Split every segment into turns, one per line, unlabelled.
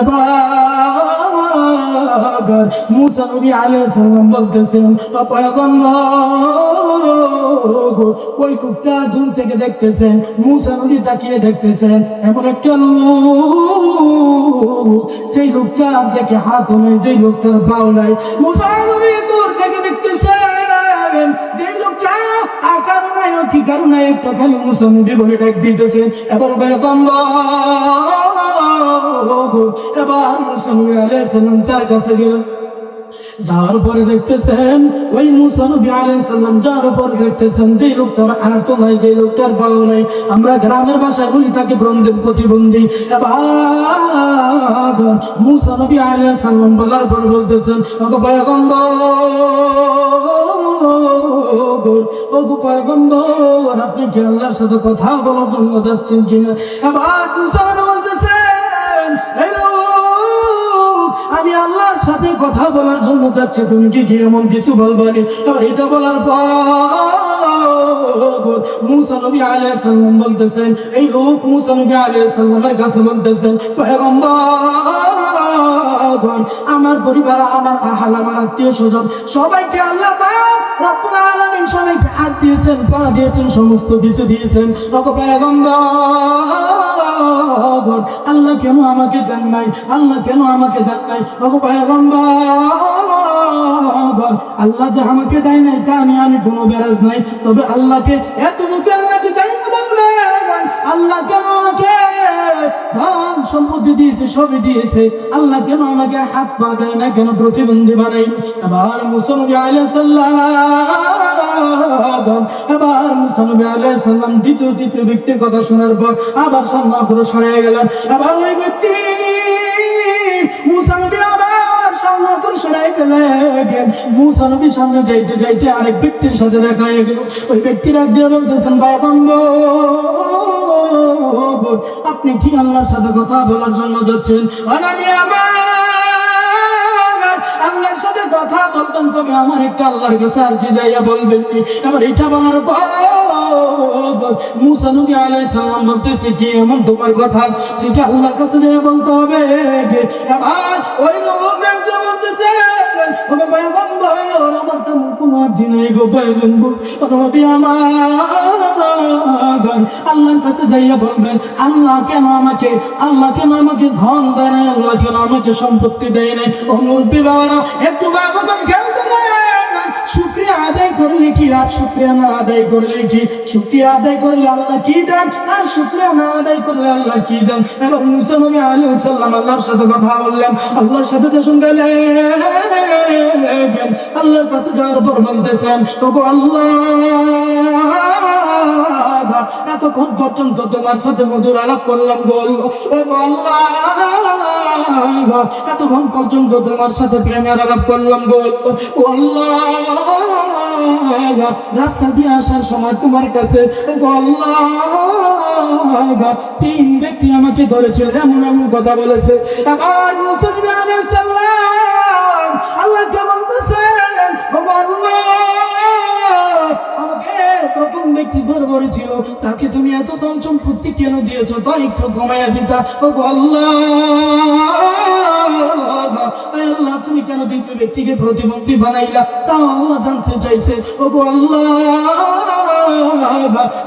এবার মুসা নবী আলাইহিস সালাম বলতেছেন পয়গম্বর, ওই কুকটা দূর থেকে দেখতেছেন, মুসা নবী তাকিয়ে দেখতেছেন, এমন একটা লোক, যেই লোকটা দেখে হাত নেই, যেই লোকটার পাও নাই, মুসা নবী দূর থেকে দেখতেছেন যে লোকটা আকার নাই ঠিকার নাই, একটা খালি মুসা নবী বলে ডাক দিতেছেন, এবার পয়গম্বর এবার মুসা নবী তার কাছে গেলেন যাওয়ার পরে দেখতেছেন, ওই মুসা নবী যাওয়ার পরে দেখতেছেন যে লোকটার হাত নাই যে লোকটার পাও নাই, আমরা গ্রামের ভাষা বলি তাকে প্রতিবন্ধী প্রতিবন্ধী। এবার নবী সালাম বলার পর বলতেছেন আপনি কি আল্লাহর সাথে কথা বলার জন্য যাচ্ছেন কিনা? এবার হ্যালো আমি আল্লাহর সাথে কথা বলার জন্য যাচ্ছি, তুমি কি কি এমন কিছু বলবানি? আর এটা বলার পর বলতেছেন, এই লোক কাছে বলতেছেন আমার পরিবার, আমার আহাল, আমার আত্মীয় স্বজন সবাইকে আল্লাহ সবাইকে হাত দিয়েছেন, পা দিয়েছেন, সমস্ত কিছু দিয়েছেন। পয়গম্বর আল্লাহ কেন আমাকে দেন নাই? আল্লাহ কেন আমাকে দেন নাই? ওগো পয়গম্বর, আল্লাহ যে আমাকে দেয় নাই, তা আমি আমি কোনো বেরাজ নাই। তবে আল্লাহকে এত মুখে আল্লাহকে চাই আল্লাহ কেন আমাকে ধন সম্পত্তি দিয়েছে, সবই দিয়েছে। আল্লাহ কেন আমাকে হাত পা দেয় না? কেন প্রতিবন্ধী বানাই আবার মুসলমান আলাইহিস দ্বিতীয় তৃতীয় ব্যক্তির কথা শোনার পর আবার সামনে গেলেন। এবার ওই ব্যক্তি আবার যাইতে যাইতে আরেক ব্যক্তির সাথে ব্যক্তির আপনি কি আল্লাহর সাথে কথা বলার জন্য যাচ্ছেন? আর আমি আমার কথা বলতাম, তবে আমার একটা আল্লাহর কাছে আর্জি যাইয়া বলবেন। আমার এটা বলার পর মুসা নবী আলাইহিস সালাম বলতেছে, কি এমন তোমার কথা? ঠিক আল্লাহর কাছে যাইয়া বলতে হবে। এবার ওই লোক বলতেছে সম্পত্তি দেয় নাই? ও বাবারা, একটু শুক্রিয়া আদায় করলে কি আর, শুক্রিয়া না আদায় করলে কি? শুক্রিয়া আদায় করলে আল্লাহ কি দেন? আর শুক্রিয়া না আদায় করলে আল্লাহ কি দেন? এবার মুসা নবী আলাইহিস সালাম আল্লাহর সাথে কথা বললেন। আল্লাহর সাথে আল্লাহর কাছে যাওয়ার পর বলতেছেন এতক্ষণ পর্যন্ত তোমার সাথে মধুর আলাপ করলাম বল। এতক্ষণ পর্যন্ত তোমার সাথে প্রেমের আলাপ করলাম বল। রাস্তা দিয়ে আসার সময় তোমার কাছে, ওগো আল্লাহ, তিন ব্যক্তি আমাকে ধরেছিল, এমন এমন কথা বলেছে। আবার মুসলিম আলাইহিস সালাম, আল্লাহকে বলতেছেন ওগো আল্লাহ তাকে তুমি এত কেন দিয়েছ? তা একটু কমাইয়া দিতা। ও আল্লাহ তুমি কেন দ্বিতীয় ব্যক্তিকে প্রতিবন্ধী বানাইলা? তা আল্লাহ জানতে চাইছে। ও আল্লাহ,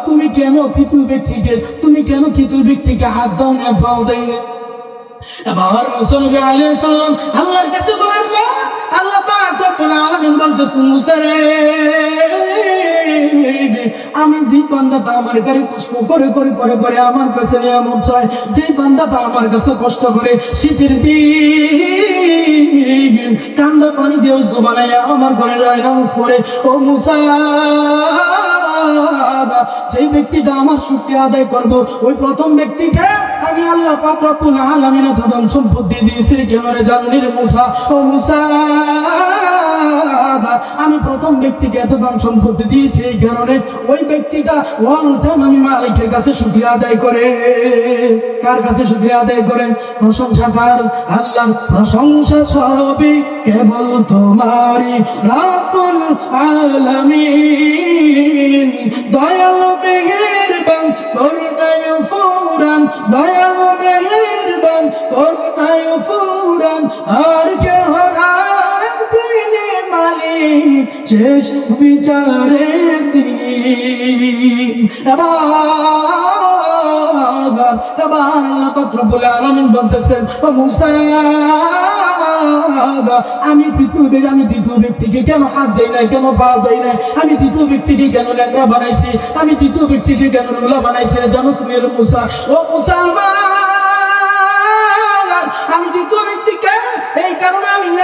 তুমি কেন তৃতীয় ব্যক্তিকে, তুমি কেন ব্যক্তিকে হাত দাও না, পাও দেয় আল্লাহর কাছে বলবেন আল্লাহ পাক রব্বুল আলামিন বলতেছেন, মুসা রে, আমি যে বান্দাটা আমার গাড়ি কষ্ট করে করে করে করে আমার কাছে নিয়ামত চায়, যে বান্দাটা আমার কাছে কষ্ট করে শীতের দিন ঠান্ডা পানি দিয়ে বানাইয়া আমার ঘরে যায় নামাজ ও মুসা যেই ব্যক্তিটা আমার শুক্রিয়া আদায় করব ওই প্রথম ব্যক্তিকে আমি আল্লাহ পাত্রপুল আলমিন ধন সম্পত্তি দিয়েছি কেমন জানলি রে মুসা? ও মুসা! আমি প্রথম ব্যক্তিকে এত দান সম্পত্তি দিয়েছি এই কারণে ওই ব্যক্তিটা টাইম আমি মালিকের কাছে শুক্রিয়া আদায় করে। কার কাছে শুক্রিয়া আদায় করেন প্রশংসা কার আল্লাহ প্রশংসা সবই কেবল তোমারই রাবুল আলামিন। দয়াল মেহেরবান করুণায় ফুরান দয়াল মেহেরবান করুণায় ফুরান আর কে হরায় তিনি মালিক শেষ বিচারে দিন এবার এবার আল্লাহ পাক রব্বুল আলামিন বলতেছেন ও মুসা আমি তৃতীয় পৃথিবী আমি দ্বিতীয় ব্যক্তিকে কেন হাত দেই নাই, কেন পা দেই নাই? আমি তৃতীয় ব্যক্তিকে কেন লেখা বানাইছি? আমি তৃতীয় ব্যক্তিকে কেন নুলা বানাইছি জানো সুমের মুসা? ও মুসা আমি দ্বিতীয় ব্যক্তি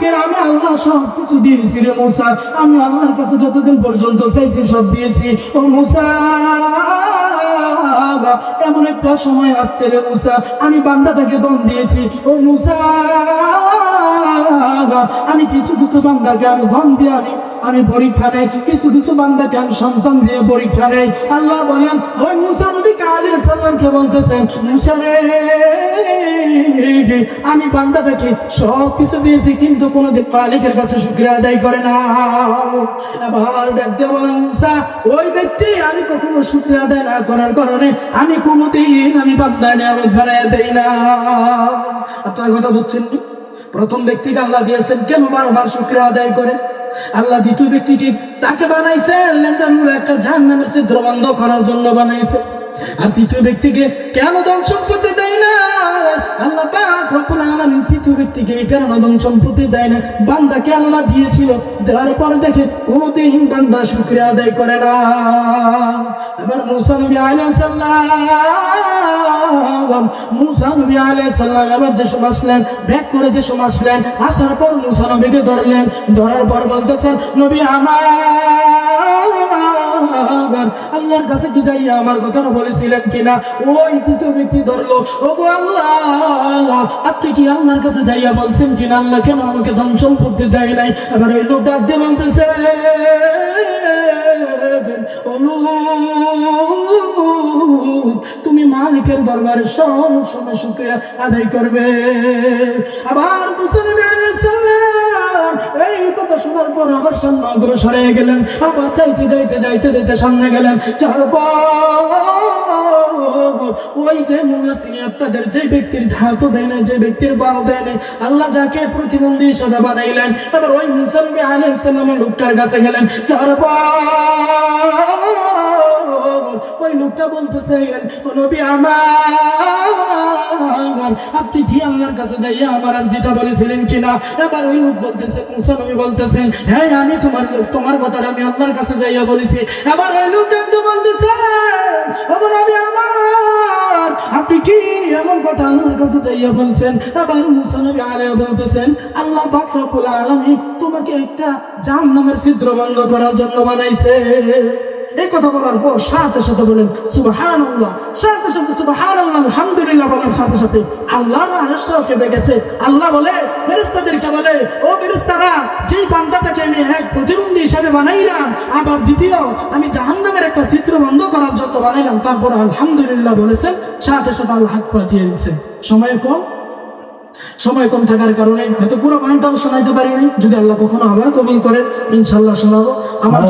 ব্যক্তিটাকে আমি আল্লাহ সব কিছু দিয়েছি রে মুসা। আমি আল্লাহর কাছে যতদিন পর্যন্ত চাইছি, সব দিয়েছি। ও মুসা, এমন একটা সময় আসছে রে মুসা, আমি বান্দাটাকে দম দিয়েছি। ও মুসা, আমি কিছু কিছু বান্দাকে আমি দম দিয়ে আমি আমি পরীক্ষা নেই। কিছু কিছু বান্দাকে আমি সন্তান দিয়ে পরীক্ষা নেই। আল্লাহ বলেন, ওই মুসা নবী কালী সাল্লামকে বলতেছেন, মুসা আমি বান্দাটাকে সব কিছু দিয়েছি, কিন্তু কোনোদিন মালিকের কাছে শুক্রিয়া আদায় করে না। আবার দেখতে বলেন, মুসা, ওই ব্যক্তি আমি কখনো শুক্রিয়া আদায় না করার কারণে আমি কোনোদিন আমি বান্দা নিয়ামত বানায় দেই না। আপনার কথা বুঝছেন প্রথম ব্যক্তিকে আল্লাহ দিয়েছেন, কেন বারবার শুক্রিয়া আদায় করে? আল্লাহ দ্বিতীয় ব্যক্তিকে তাকে বানাইছে একটা জাহান্নামের ছিদ্র বন্ধ করার জন্য বানাইছে। আর তৃতীয় ব্যক্তিকে কেন ধন সম্পত্তি দেয় না? আল্লাহ পাক রব্বুল আলামিন তৃতীয় ব্যক্তিকে কেন ধন সম্পত্তি দেয় না। বান্দা কেন না দিয়েছিল? দেওয়ার পরে দেখে কোনোদিন বান্দা শুক্রিয়া আদায় করে না। এবার মুসা নবী আলাইহিস সালাম, মুসা নবী আলাইহিস এবার যে সময় আসলেন ব্যাক করে যে সময় আসলেন, আসার পর মুসা নবীকে ধরলেন। ধরার পর বলতেছেন, নবী আমার আল্লাহর কাছে কি যাইয়া আমার কথাটা বলেছিলেন কিনা? ওই তৃতীয় ব্যক্তি ধরলো? ও আল্লাহ, আপনি কি আল্লাহর কাছে যাইয়া বলছেন কিনা? আল্লাহ কেন আমাকে ধন সম্পত্তি দেয় নাই? এবার ওই লোক ডাক দিয়ে বলতেছে তুমি মালিকের দরবারে সব সময় শুক্রিয়া আদায় করবে। আবার মুসলিম আলাইসাল্লাম ওই যে ব্যক্তির দেয় না যে ব্যক্তির বাল দেয় না আল্লাহ যাকে প্রতিবন্ধী হিসাবে বানাইলেন আবার ওই মুসলমান আলাইসাল্লামের লোকটার কাছে গেলেন। চারবার ওই লোকটা বলতেছে "ও নবী আমার, আপনি কি আল্লাহর কাছে যাইয়া আমার আর যেটা বলেছিলেন কিনা? এবার ওই লোক বলতেছে, মুসা নবী বলতেছেন হ্যাঁ আমি তোমার তোমার কথাটা আমি আল্লাহর কাছে যাইয়া বলেছি। এবার ওই লোকটা একটু বলতেছে এবার আমি আমার, আপনি কি এমন কথা আল্লাহর কাছে যাইয়া বলছেন? এবার মুসা নবী আলাইহি বলতেছেন, আল্লাহ আলামিন তোমাকে একটা জাহান্নামের ছিদ্র বন্ধ করার জন্য বানাইছে। এই কথা বলার পর সাথে সাথে বলেন সুবাহান আল্লাহ সাথে সাথে সুবাহান আল্লাহ আলহামদুলিল্লাহ বলার সাথে সাথে আল্লাহ না আরেসটাও কেঁপে গেছে আল্লাহ বলে ফেরেস্তাদেরকে বলে, ও ফেরেস্তারা যেই বান্দাটাকে আমি এক প্রতিবন্ধী হিসাবে বানাইলাম, আবার দ্বিতীয় আমি জাহান্নামের একটা চিত্র বন্ধ করার জন্য বানাইলাম, তারপর আলহামদুলিল্লাহ বলেছেন, সাথে সাথে আল্লাহ হাত পা দিয়ে দিচ্ছে সময় কম? সময় কম থাকার কারণে হয়তো পুরো গানটাও শোনাইতে পারিনি। যদি আল্লাহ কখনো আবার কবুল করেন ইনশাল্লাহ শোনাবো। আমার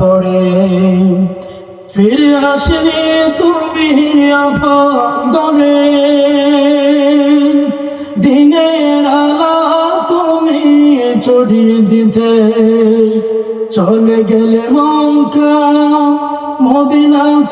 পরে ফিরে আসিনি তুমি আপনে দিনের আলা তুমি ছড়িয়ে দিতে চলে গেলে মৌকা